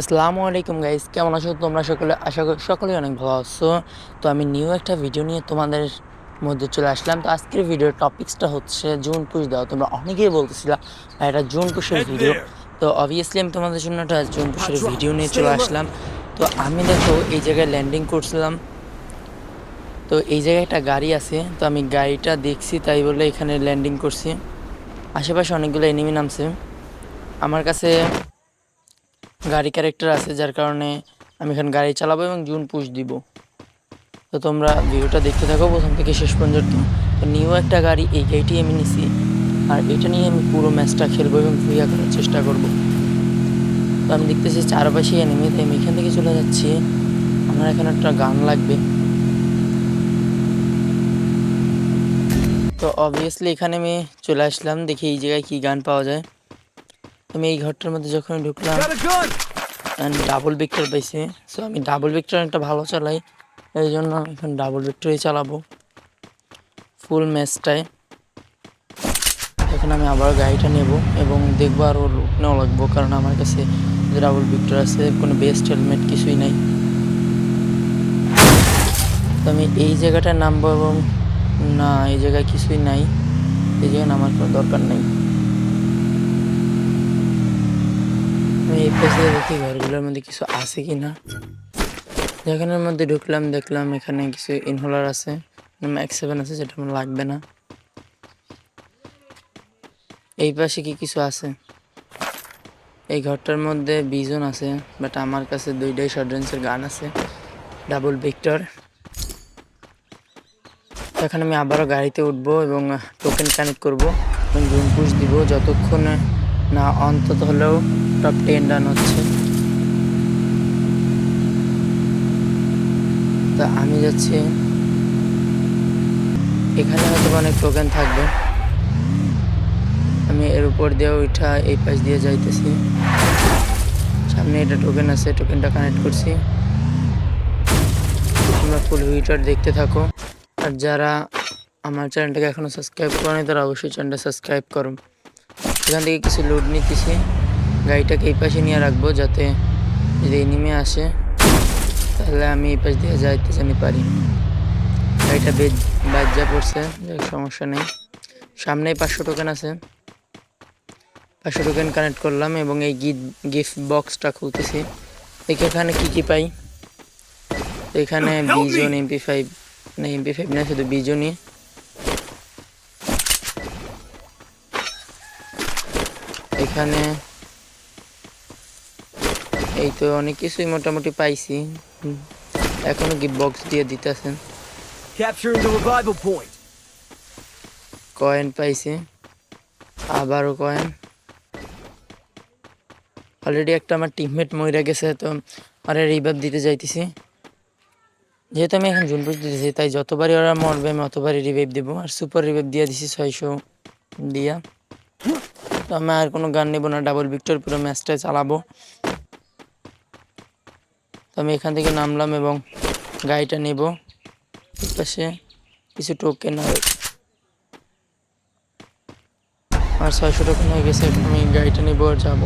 আসসালামু আলাইকুম গাইস কেমন আছো তোমরা সকলে? আশা করি সকলেই অনেক ভালো আছো। তো আমি নিউ একটা ভিডিও নিয়ে তোমাদের মধ্যে চলে আসলাম। তো আজকের ভিডিওর টপিক্সটা হচ্ছে জুন পুষ দাও তোমরা অনেকেই বলতেছিলা এটা জুন পুষের ভিডিও তো অবভিয়াসলি আমি তোমাদের জন্য একটা জুন পুষের ভিডিও নিয়ে চলে আসলাম। তো আমি দেখো এই জায়গায় ল্যান্ডিং করছিলাম। তো এই জায়গায় একটা গাড়ি আছে। তো আমি গাড়িটা দেখছি তাই বলে এখানে ল্যান্ডিং করছি। আশেপাশে অনেকগুলো এনিমি নামছে। আমার কাছে গাড়ি ক্যারেক্টার আছে, যার কারণে আমি এখন গাড়ি চালাবো এবং জুন পুশ দিব। তো তোমরা ভিডিওটা দেখতে থাকো প্রথম থেকে শেষ পর্যন্ত। তো নিউ একটা গাড়ি, এই গাড়িটি আমি নিছি। আর এটা নিয়ে আমি পুরো ম্যাচটা খেলব এবং ভুইয়া করার চেষ্টা করব। তো আমি দেখতেছি চারপাশে এনিমি তাই আমি এখান থেকে চলে যাচ্ছি। আমার এখানে একটা গান লাগবে। তো অবভিয়াসলি এখানে আমি চলে আসলাম, দেখি এই জায়গায় কি গান পাওয়া যায়। আমি এই ঘরটার মধ্যে যখন ঢুকলাম ডাবল ভিক্টর পাইছি। সো আমি ডাবল ভিক্টর একটা ভালো চালাই। এই জন্য এখন ডাবল ভিক্টরই চালাবো। ফুল ম্যাচটায় এখন আমি আবার গাড়িটা নেব এবং দেখব আরও লুক নেওয়া লাগবো, কারণ আমার কাছে ডাবল ভিক্টর আছে, কোনো বেস্ট হেলমেট কিছুই নাই। তো আমি এই জায়গাটায় নামবো এবং না, এই জায়গায় কিছুই নাই। এই জায়গায় নামার কোনো দরকার নেই আমি এই পাশে দেখি ঘরগুলোর মধ্যে কিছু আছে কি না যেখানের মধ্যে ঢুকলাম, দেখলাম এখানে কিছু ইনহোলার আছে ম্যাক্স সেভেন আছে যেটা আমার লাগবে না। এই পাশে কি কিছু আছে? এই ঘরটার মধ্যে বিজন আছে বাট আমার কাছে দুইটাই শর্ট রেঞ্জের গান আছে ডাবল ভিক্টর এখন আমি আবারও গাড়িতে উঠবো এবং টোকেন কানেক্ট করব এবং জুম পুশ দিব, যতক্ষণ না, অন্তত হলেও টপ টেন রান হচ্ছে। তা আমি যাচ্ছি। এখানে হয়তো অনেক টোকেন থাকবে। আমি এর উপর দিয়ে ওইটা এই পাশ দিয়ে যাইতেছি। সামনে এটা টোকেন আছে টোকেনটা কানেক্ট করছি। তোমরা ফুল ভিডিওটা দেখতে থাকো। আর যারা আমার চ্যানেলটাকে এখনও সাবস্ক্রাইব করেনি, তারা অবশ্যই চ্যানেলটা সাবস্ক্রাইব করো। এখান থেকে কিছু লোড নিতেছি। গাড়িটাকে এই পাশে নিয়ে রাখব যাতে যদি এনিমে আসে তাহলে আমি এই পাশ দিয়ে যাইতে জানি পারি। গাড়িটা বেজ বাজ্যা পড়ছে সমস্যা নেই। সামনেই পাঁচশো টোকেন আছে। পাঁচশো টোকেন কানেক্ট করলাম এবং এই গিফট গিফট বক্সটা খুলতেছি। দেখি এখানে কী কী পাই। এখানে বিজন এমপি ফাইভ না এমপি ফাইভ না শুধু বিজনই। এখানে। এই তো অনেক কিছুই মোটামুটি পাইছি। এখনও গিফট বক্স দিয়ে দিতেছেন. কয়েন পাইছি। আবারও কয়েন অলরেডি একটা আমার টিমমেট মরে গেছে তো আরে রিভাইভ দিতে যাইতেছি। যেহেতু আমি এখন জুনপুর দিতেছি তাই যতবারই ওরা মরবে আমি অতবারই রিভাইভ দেবো। আর সুপার রিভাইভ দিয়ে দিছি ছয়শো দিয়া। তো আমি আর কোনো গান নেব না ডাবল ভিক্টর পুরো ম্যাচটাই চালাবো। তো আমি এখান থেকে নামলাম এবং গাড়িটা নেব। পাশে কিছু টোকেন আর আর ছয়শো টোকেন হয়ে গেছে আমি গাড়িটা নেব আর যাব।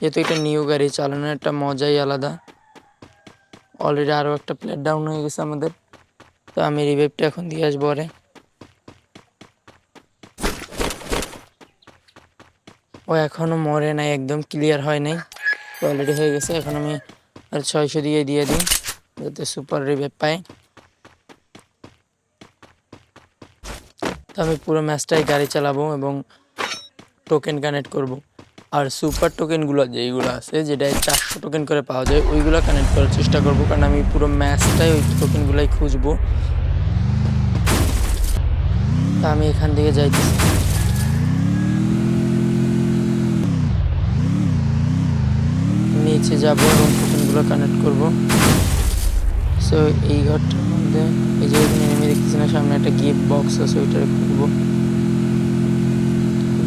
যেহেতু এটা নিউ গাড়ি, চালানোর একটা মজাই আলাদা। অলরেডি আরও একটা প্লেট ডাউন হয়ে গেছে আমাদের। তো আমি রিভাইভটা এখন দিয়ে আসব আরে। ও এখনও মরে নাই, একদম ক্লিয়ার হয় নাই। অলরেডি হয়ে গেছে, এখন আমি আর ছয়শো দিয়ে দিয়ে দিই, যাতে সুপার রিভাইভ পাই। তো আমি পুরো ম্যাচটাই গাড়ি চালাবো এবং টোকেন কানেক্ট করব। আর সুপার টোকেনগুলো যেইগুলো আছে যেটা চারশো টোকেন করে পাওয়া যায়, ওইগুলো কানেক্ট করার চেষ্টা করব, কারণ আমি পুরো ম্যাচটাই ওই টোকেনগুলোই খুঁজবো। তা আমি এখান থেকে যাইতেছি। নিচে যাব এবং টোকেনগুলো কানেক্ট করব। সো এই ঘরটার মধ্যে, এই যে নেমে দেখতেছি না, সামনে একটা গিফট বক্স আছে ওইটা খুলব।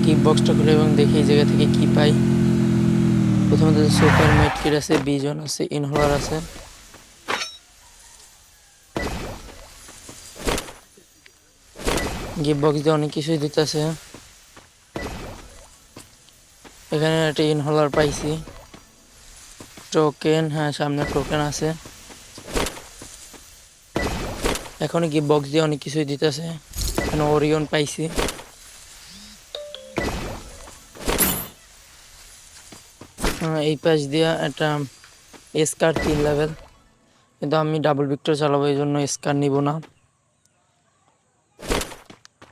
গিফট বক্সটা খুলে এবং দেখি এই জায়গা থেকে কি পাই। প্রথমত সুপার মেটকিট আছে, বিজন আছে, ইনহোলার আছে। গিফট বক্স দিয়ে অনেক কিছুই দিতেছে। এখানে একটা ইনহোলার পাইছি। টোকেন হ্যাঁ সামনে টোকেন আছে। এখন কি বক্স দিয়ে অনেক কিছুই দিতেছে। এখানে ওরিয়ন পাইছি। হ্যাঁ, এই পাশ দিয়ে একটা স্কার তিন লেভেল কিন্তু আমি ডাবল ভিক্টর চালাবো এই জন্য স্কার নিব না।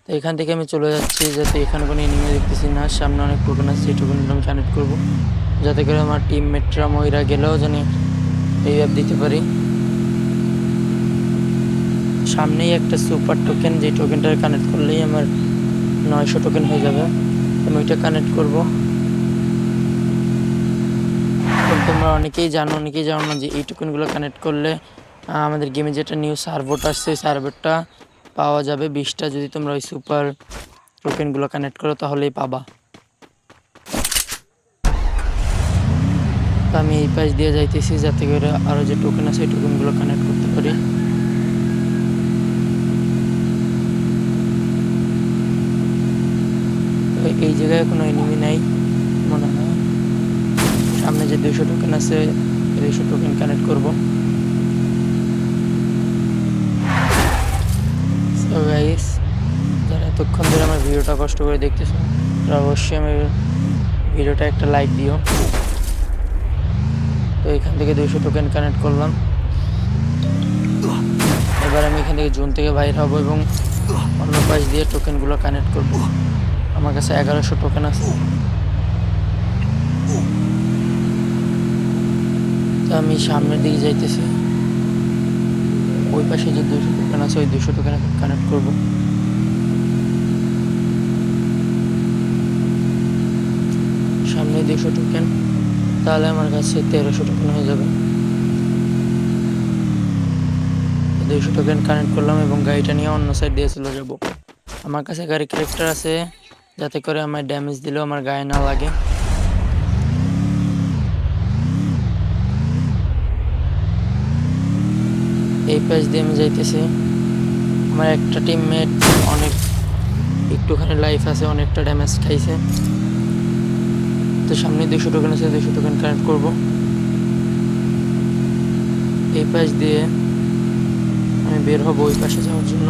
তো এখান থেকে আমি চলে যাচ্ছি যাতে এখানে কোনো এনিমি দেখতেছি না সামনে অনেক টোকেন আছে সেই টোকেনগুলো আমি কানেক্ট করব। যাতে করে আমার টিমমেটরা মহিরা গেলেও জানি এই অ্যাপ দিতে পারি। সামনেই একটা সুপার টোকেন যে টোকেনটা কানেক্ট করলেই আমার নয়শো টোকেন হয়ে যাবে। আমি ওইটা কানেক্ট করব। তোমরা অনেকেই জানো অনেকেই জানো না যে এই টোকেনগুলো কানেক্ট করলে আমাদের গেমে যেটা নিউ সার্ভারটা আসছে সেই সার্ভারটা পাওয়া যাবে। বিশটা যদি তোমরা ওই সুপার টোকেনগুলো কানেক্ট করো, তাহলেই পাবা। আমি এই পাশ দিয়ে যাইতেছি যাতে করে আরও যে টোকেন আছে এই টোকেনগুলো কানেক্ট করতে পারি। এই জায়গায় কোনো এনিমি নাই, মনে হয়। সামনে যে দুইশো টোকেন আছে দুশো টোকেন কানেক্ট করব। যারা এতক্ষণ ধরে আমার ভিডিওটা কষ্ট করে দেখতেছো, তারা অবশ্যই আমার ভিডিওটা একটা লাইক দিও। এখান থেকে দুইশো টোকেন কানেক্ট করলাম। এবার আমি এখান থেকে জুন থেকে বাইর হব এবং অন্য পাশ দিয়ে টোকেনগুলো কানেক্ট করব। আমার কাছে এগারোশো টোকেন আছে। তো আমি সামনের দিকে যাইতেছি। ওই পাশে যে দুশো টোকেন আছে, ওই দুশো টোকেন কানেক্ট করব। সামনে দুশো টোকেন তাহলে আমার কাছে তেরোশো টোকেন হয়ে যাবে। দুইশো টোকেন কানেক্ট করলাম এবং গাড়িটা নিয়ে অন্য সাইড দিয়ে চলে যাব। আমার কাছে গাড়ি ক্যারেক্টার আছে, যাতে করে আমার ড্যামেজ দিলেও আমার গায়ে না লাগে। এই পাশ দিয়ে আমি যাইতেছি। আমার একটা টিমমেট অনেক, একটুখানি লাইফ আছে, অনেকটা ড্যামেজ খাইছে। তো সামনে দুশো টোকেন আছে, দুশো টোকেন কানেক্ট করব। এই পাশ দিয়ে আমি বের হব ওই পাশে যাওয়ার জন্য।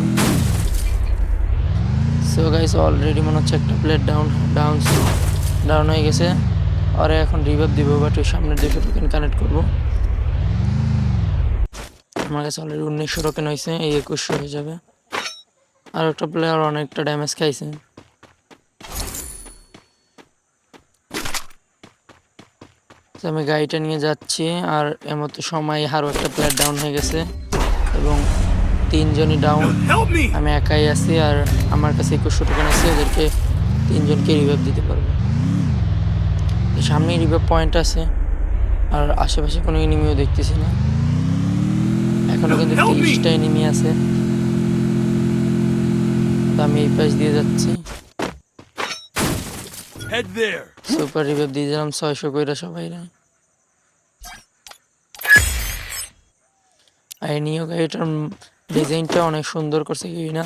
সো গাইস অলরেডি মনে হচ্ছে একটা প্লেট ডাউন ডাউন ডাউন হয়ে গেছে। আর এখন রিভাইভ দিব বাট ওই সামনের দুশো টোকেন কানেক্ট করব। আমার কাছে অলরেডি উনিশশো টোকেন হয়েছে, এই একুশশো হয়ে যাবে। আর একটা প্লেয়ার অনেকটা ড্যামেজ খাইছে। তো আমি গাড়িটা নিয়ে যাচ্ছি আর এর মতো সময় আরও একটা প্লেয়ার ডাউন হয়ে গেছে এবং তিনজনই ডাউন আমি একাই আছি আর আমার কাছে একুশশো টোকেন আছে ওদেরকে তিনজনকে রিভাইভ দিতে পারব। সামনেই রিভাইভ পয়েন্ট আছে আর আশেপাশে কোনো এনিমিও দেখতেছি না। এখনও কিন্তু! তিরিশটা এনিমি আছে। তো আমি এই পাশ দিয়ে যাচ্ছি। Head there. সুপার রিভাইভ দিয়ে দিলাম ছয়শো কইরা সবাই আর এই নিউ গাড়িটার ডিজাইনটা অনেক সুন্দর করছে কি না?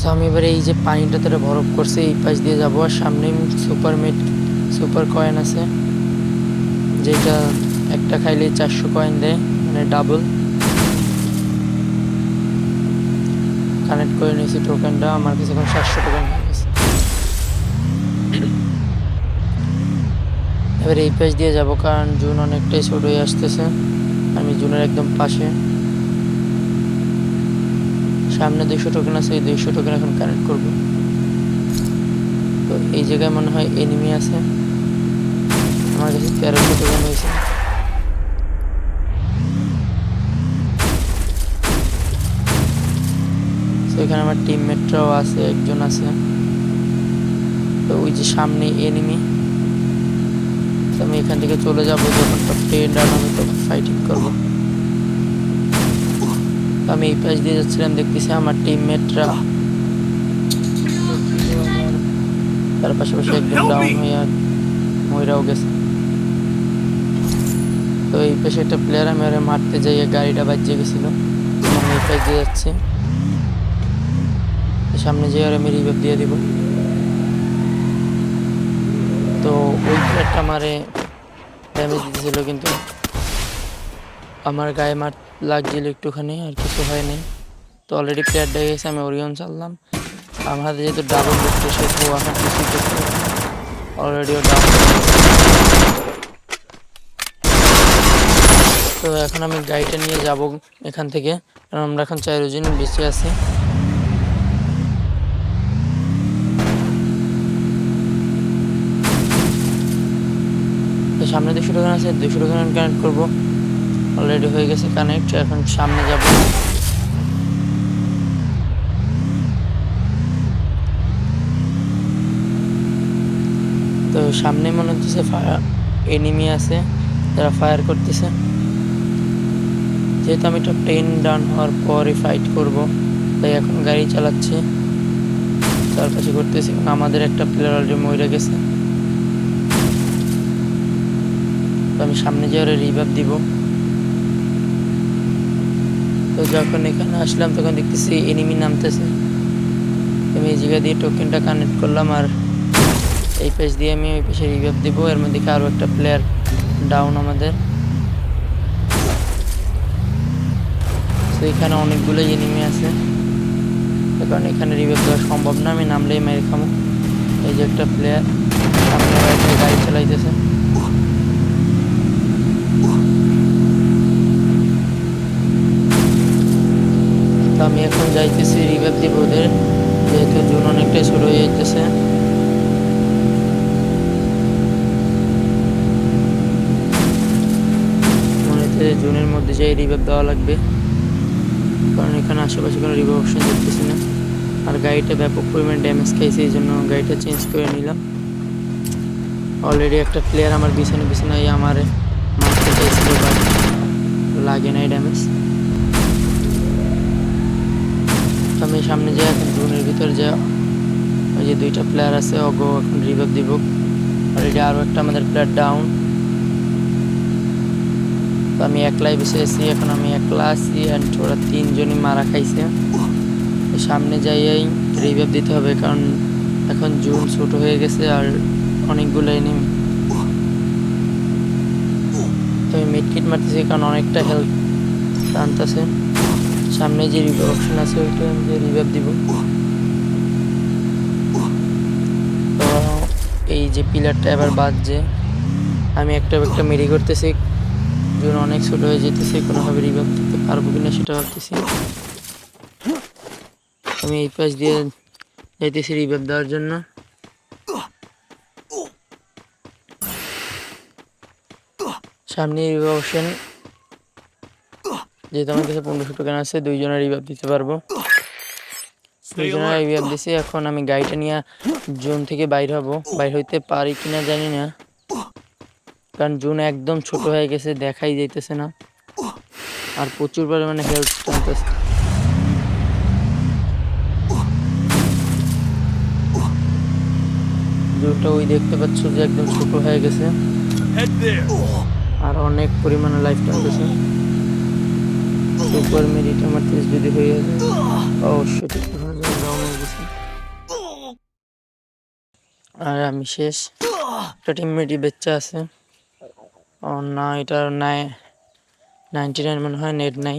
So, আমি এবার এই যে পানিটা তারা বরফ করছে এই পাশ দিয়ে যাব আর সামনে সুপার মেট সুপার কয়েন আছে যেটা একটা খাইলে চারশো কয়েন দেয় মানে ডাবল কানেক্ট করে নিয়েছি টোকেনটা, আমার কাছে এখন সাতশো টোকেন হয়ে গেছে। এবার এই পেজ দিয়ে যাব, কারণ জুন অনেকটাই ছোট হয়ে আসতেছে। আমি জুনের একদম পাশে। সামনে দুইশো টোকেন আছে, এই দুইশো টোকেন এখন কানেক্ট করব। তো এই জায়গায় মনে হয় এনিমি আছে। আমার কাছে তেরোশো টোকেন হয়েছে। এখানে আমার টিমমেটরাও আছে একজন আছে। তো ওই যে সামনে এনিমি তো আমি এখান থেকে চলে যাব যখন হবে তখন ফাইটিং করব। আমি এই পাশ দিয়ে যাচ্ছিলাম দেখতেছি আমার টিমমেটরা তার পাশাপাশি একজন ডাউন হয়ে আর মহিরাও গেছে। তো এই পাশে একটা প্লেয়ার আমি ওরা মারতে যাই গাড়িটা বাজিয়ে গেছিল। আমি এই পাশ দিয়ে যাচ্ছি। সামনে যেয়ে আর আমি রিভাইভ দিয়ে দিব। তো ওই প্লেয়ারটা আমারে ড্যামেজ দিতেছিল কিন্তু আমার গায়ে মার লাগছিল একটুখানি আর কিছু হয়নি তো অলরেডি প্লেয়ার ডে গেছে আমি ওরিয়ন চাললাম আমার হাতে যেহেতু ডাবল করতে সেহেতু আমার কিছুই করতে অলরেডি ডাবল তো এখন আমি গাড়িটা নিয়ে যাব এখান থেকে। কারণ আমরা এখন চারজন বেঁচে আছি। সামনে দুশো দোকান আছে, দুশো দোকান কানেক্ট করব। অলরেডি হয়ে গেছে কানেক্ট এখন সামনে যাব। তো সামনে মনে হচ্ছে ফায়ার এনিমি আছে, যারা ফায়ার করতেছে। যেহেতু আমি টপ টেন ডান হওয়ার পরে ফাইট করব, তাই এখন গাড়ি চালাচ্ছি। কাছে করতেছি আমাদের একটা প্লেয়ার অলরেডি মরে গেছে। আমি সামনে যে ওরা রিভাব দিব। তো যখন এখানে আসলাম, তখন দেখতেছি এনিমি নামতেছে। আমি এই জায়গা দিয়ে টোকেনটা কানেক্ট করলাম আর এই পেজ দিয়ে আমি ওই পেজে রিভাব দিব। এর মধ্যে আরও একটা প্লেয়ার ডাউন আমাদের? তো এখানে অনেকগুলো এনিমি আছে। কারণ এখানে রিভাইভ দেওয়া সম্ভব না। আমি নামলেই মেরে খামো। এই যে একটা প্লেয়ার সামনে গাড়ি চালাইতেছে। আমি এখন যাইতেছি রিভাইভ দিব ওদের যেহেতু জুন অনেকটাই ছোট হয়ে যাইতেছে। জুনের মধ্যে যাই রিভাইভ দেওয়া লাগবে, কারণ এখানে আশেপাশে কোনো রিভার অপশন দেখতেছি না। আর গাড়িটা ব্যাপক পরিমাণ ড্যামেজ খাইছে, এই জন্য গাড়িটা চেঞ্জ করে নিলাম। অলরেডি একটা প্লেয়ার আমার বিছানে বিছানে আমার মারতে লাগে নাই ড্যামেজ আমি সামনে যে ড্রোনের ভিতর যে ওই যে দুইটা প্লেয়ার আছে অগো এখন রিভাইভ দিব। অলরেডি আরও একটা আমাদের প্লেয়ার ডাউন তো আমি একলাই বসে আছি, এখন আমি একলা আছি অ্যান্ড ওরা তিনজনই মারা খাইছে। সামনে যাইয়াই রিভাইভ দিতে হবে, কারণ এখন জুন ছোট হয়ে গেছে আর অনেকগুলো এনিমি তো আমি মিডকিট মারতেছি, কারণ অনেকটা হেল্প টানতেছে। সামনে যে রিভাইভ অপশন আছে, ওইটা আমি যে রিভাইভ দিব। এই যে পিলারটা এবার বাজছে। আমি একটা একটা মেরি করতেছি। জন্য অনেক ছোট হয়ে যেতেছে, কোনোভাবে রিভাইভ দিতে পারব কিনা সেটা ভাবতেছি। আমি এই পাশ দিয়ে যাইতেছি রিভাইভ দেওয়ার জন্য। সামনে রিভাইভ অপশন যেহেতু আমার কাছে পনেরোশো টোকেন আছে, দুইজনের রিভাইভ দিতে পারব। দুইজনের রিভাইভ দিছি, এখন আমি গাড়িটা নিয়ে জোন থেকে বাইর হব। বাইর হইতে পারি কিনা জানি না। কারণ জুন একদম ছোট হয়ে গেছে, দেখাই যাইতেছে না। আর প্রচুর পরিমাণে হেল্প টানতেছে জুনটা ওই দেখতে পাচ্ছ যে একদম ছোট হয়ে গেছে। আর অনেক পরিমাণে লাইফ টানতেছে সুপার মেরিট আমার তেজ যদি হয়ে যায়, অবশ্যই আর আমি শেষ। একটা টিমমেটই বেচ্চা আছে। ও না, এটার নাই। নাইনটি নাইন মনে হয় নেট নাই।